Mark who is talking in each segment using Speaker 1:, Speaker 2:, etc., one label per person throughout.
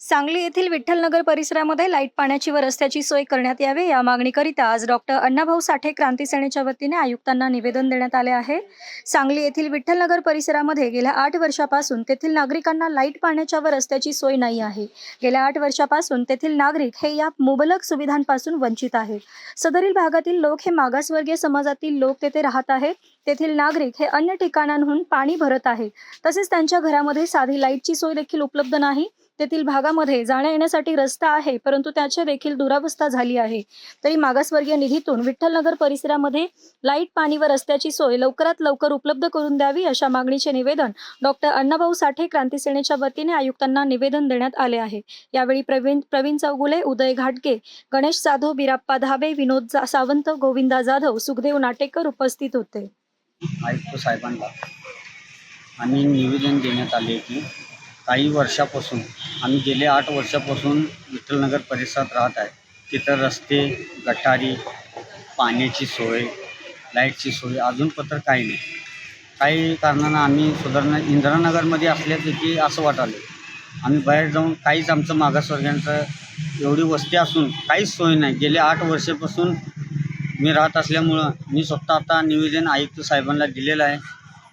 Speaker 1: सांगली येथील विठ्ठलनगर परिसरामध्ये लाइट पाण्याची व रस्त्याची सोय करण्यात यावी या मागणीकरिता आज डॉक्टर अण्णाभाऊ साठे क्रांती सेनेच्या वतीने आयुक्तांना निवेदन देण्यात आले आहे. सांगली येथील विठ्ठलनगर परिसरामध्ये गेल्या आठ वर्षापासून तेथील नागरिकांना लाइट पाण्याच्या व रस्त्याची सोय नाही आहे. गेल्या आठ वर्षापासून तेथील नागरिक हे या मुबलक सुविधांपासून वंचित आहेत सदरील भागातील लोक हे मागासवर्गीय समाजातील लोक तेथे राहत आहेत. तेथील नागरिक हे अन्य ठिकाणांहून पाणी भरत आहेत. तसेच त्यांच्या घरामध्ये साधी लाईटची सोय देखील उपलब्ध नाही. तेथील भागामध्ये जाण्या येण्यासाठी रस्ता आहे परंतु त्याची देखील दुरावस्था झाली आहे. तरी मागासवर्गीय निधीतून विठ्ठलनगर परिसरामध्ये लाइट पाणी व रस्त्याची सोय लवकरात लवकर उपलब्ध करून द्यावी अशा मागणीचे निवेदन डॉक्टर अण्णाभाऊ साठे क्रांती सेनेच्या वतीने आयुक्तांना निवेदन देण्यात आले आहे. यावेळी प्रवीण प्रवीण चौगुले उदय घाटगे गणेश जाधव बिराप्पा धाबे विनोद सावंत गोविंदा जाधव सुखदेव नाटेकर उपस्थित होते.
Speaker 2: आयुक्त साहेबांना आणि निवेदन देण्यात आले की काही वर्षापासून आम्ही गेले आठ वर्षापासून विठ्ठलनगर परिसरात राहत आहे. तिथं रस्ते गटारी पाण्याची सोय लाईटची सोय अजून पत्र काही नाही. काही कारणानं आम्ही सुधारणा इंदिरानगरमध्ये असल्यापैकी असं वाटालं. आम्ही बाहेर जाऊन काहीच आमचं मागासवर्गीयांचं एवढी वस्ती असून काहीच सोय नाही. गेले आठ वर्षापासून मी राहत असल्यामुळं मी स्वतः आता निवेदन आयुक्त साहेबांना दिलेलं आहे.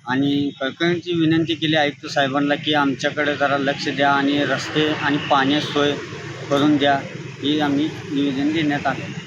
Speaker 2: आणि कळकळीची विनंती केली आयुक्त साहेबांना की आमच्याकडे जरा लक्ष द्या आणि रस्ते आणि पाण्याची सोय करून द्या ही आम्ही निवेदन देण्यात आले.